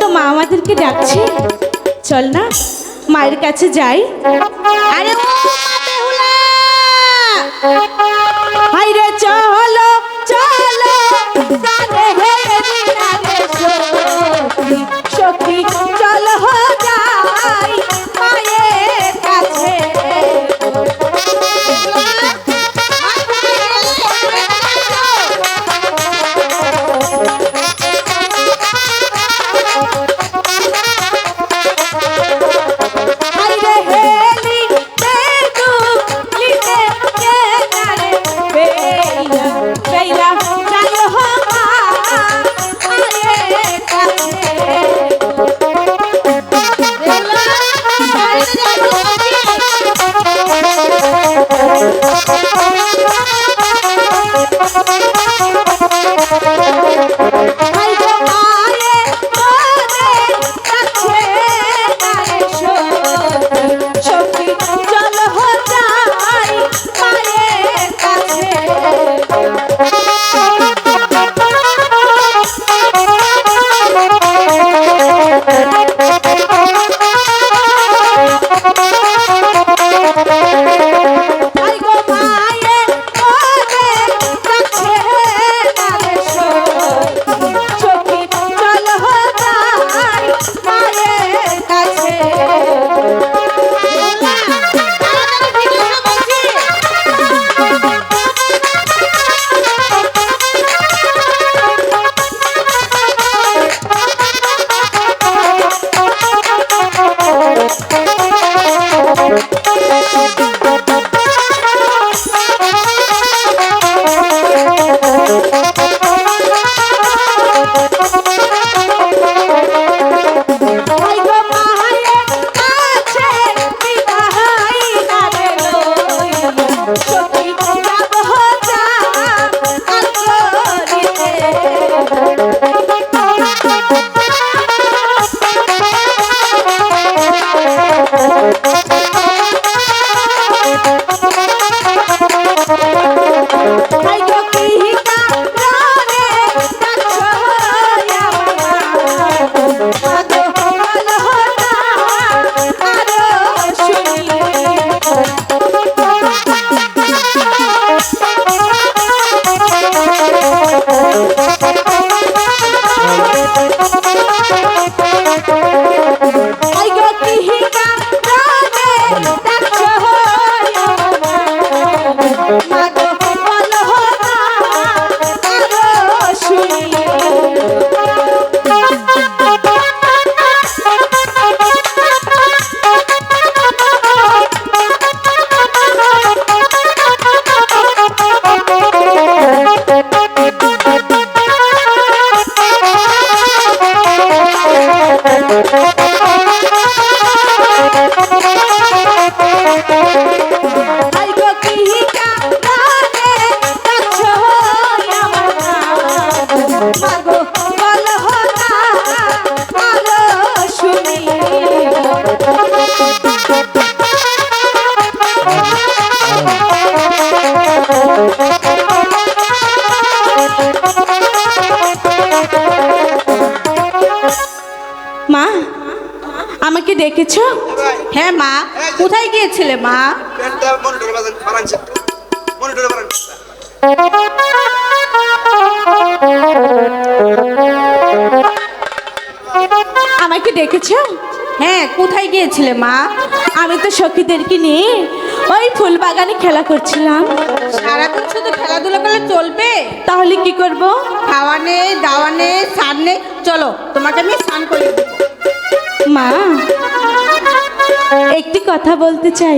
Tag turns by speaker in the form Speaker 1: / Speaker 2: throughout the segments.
Speaker 1: তো মা আমাদেরকে ডাকছে। চল না মায়ের কাছে যাই।
Speaker 2: আরে ও বেহুলা!
Speaker 1: হাই চলো! মা আমাকে ডেকেছো?
Speaker 2: হ্যাঁ মা কোথায় গিয়েছিলে মা?
Speaker 1: আমাকে ডেকেছো?
Speaker 2: হ্যাঁ কোথায় গিয়েছিলে মা?
Speaker 1: আমি তো সখীদেরকে নিয়ে ওই ফুল বাগানে খেলা করছিলাম।
Speaker 2: সারাদিন শুধু খেলাধুলা করলে চলবে?
Speaker 1: তাহলে কি করব?
Speaker 2: খাওয়া নেই দাওয়া নেই স্নান নেই। চলো তোমাকে আমি স্নান দেবো।
Speaker 1: মা একটি কথা বলতে চাই।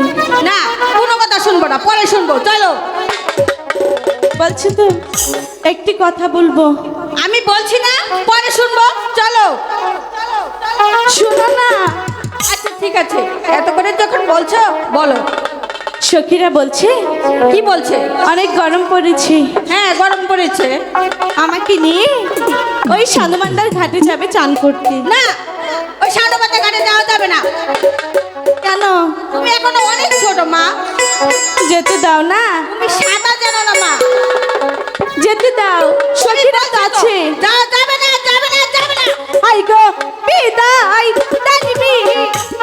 Speaker 2: না কোনো কথা শুনব না পরে শুনব চলো।
Speaker 1: বলছো তো একটি কথা বলব।
Speaker 2: আমি বলছি না পরে শুনব চলো।
Speaker 1: শুনো না
Speaker 2: ঠিক আছে এত করে যখন বলছো বলো।
Speaker 1: সখীরা বলছে
Speaker 2: কি বলছে?
Speaker 1: অনেক গরম পড়েছে।
Speaker 2: হ্যাঁ গরম পড়েছে।
Speaker 1: আমাকে নিয়ে ওই সানুমান্ডার ঘাটে যাবে চান করতে।
Speaker 2: না ওই সান্ডবাতে ঘাটে যাওয়া যাবে না।
Speaker 1: কেন?
Speaker 2: তুমি এখনও অনেক ছোট মা।
Speaker 1: যেতে দাও না।
Speaker 2: তুমি সাঁতার জানো না মা।
Speaker 1: যেতে দাও সখীরা
Speaker 2: যাও যাবে না যাবে না যাবে না।
Speaker 1: আই গো হাই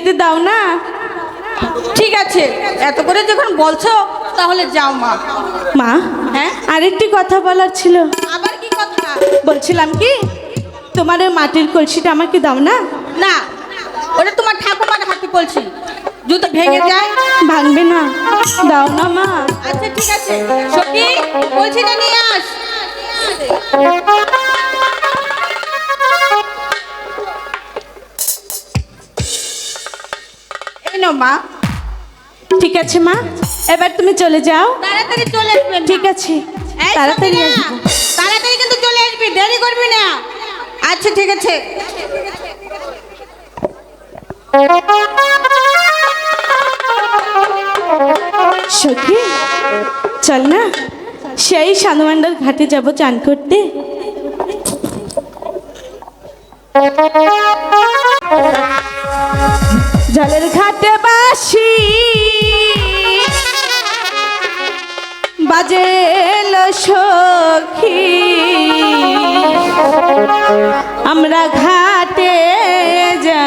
Speaker 1: যেতে দাও না।
Speaker 2: ঠিক আছে এত করে যখন বলছো তাহলে যাও মা।
Speaker 1: মা
Speaker 2: হ্যাঁ?
Speaker 1: আরেকটি কথা বলার ছিল।
Speaker 2: আবার কি কথা?
Speaker 1: বলছিলাম কি তোমার ওই মাটির কলসিটা আমাকে দাও না?
Speaker 2: না ওটা তোমার ঠাকুমার হাতে কলসি। জুতো ভেঙে যায়।
Speaker 1: ভাঙবে না। দাও না মা।
Speaker 2: আচ্ছা ঠিক আছে। বলছি না নিয়ে আস। নাও মা।
Speaker 1: ঠিক আছে মা এবার তুমি চলে যাও।
Speaker 2: তাড়াতাড়ি চলে আসবে
Speaker 1: ঠিক আছে তাড়াতাড়ি আসব।
Speaker 2: তাড়াতাড়ি কিন্তু চলে আসবি দেরি করবি না। আচ্ছা ঠিক আছে।
Speaker 1: সখী চল না সেই সানুমান্ডার ঘাটে যাব চান করতে। জলের ঘাটে বাসি। বাজে সখী। আমরা ঘাটে যা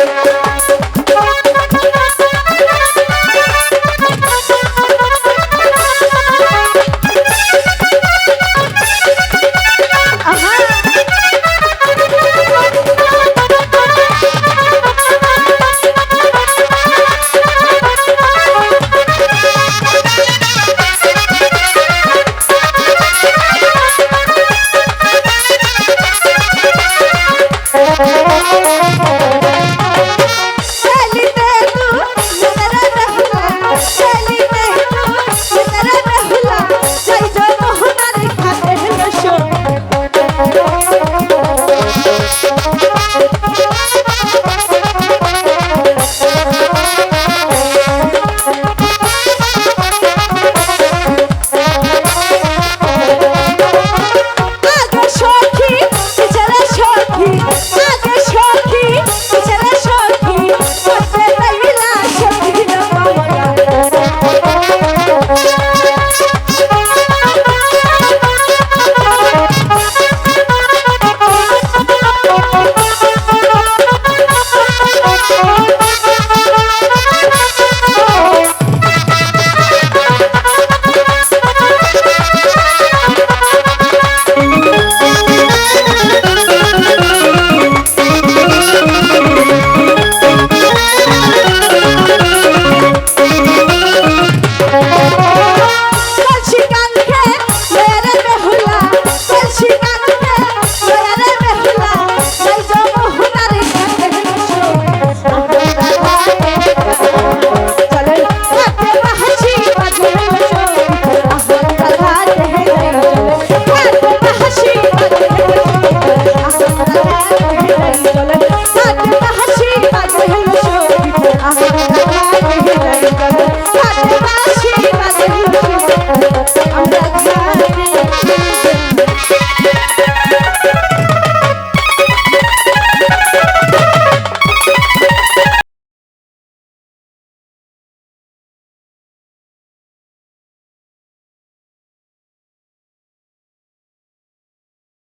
Speaker 3: Thank you.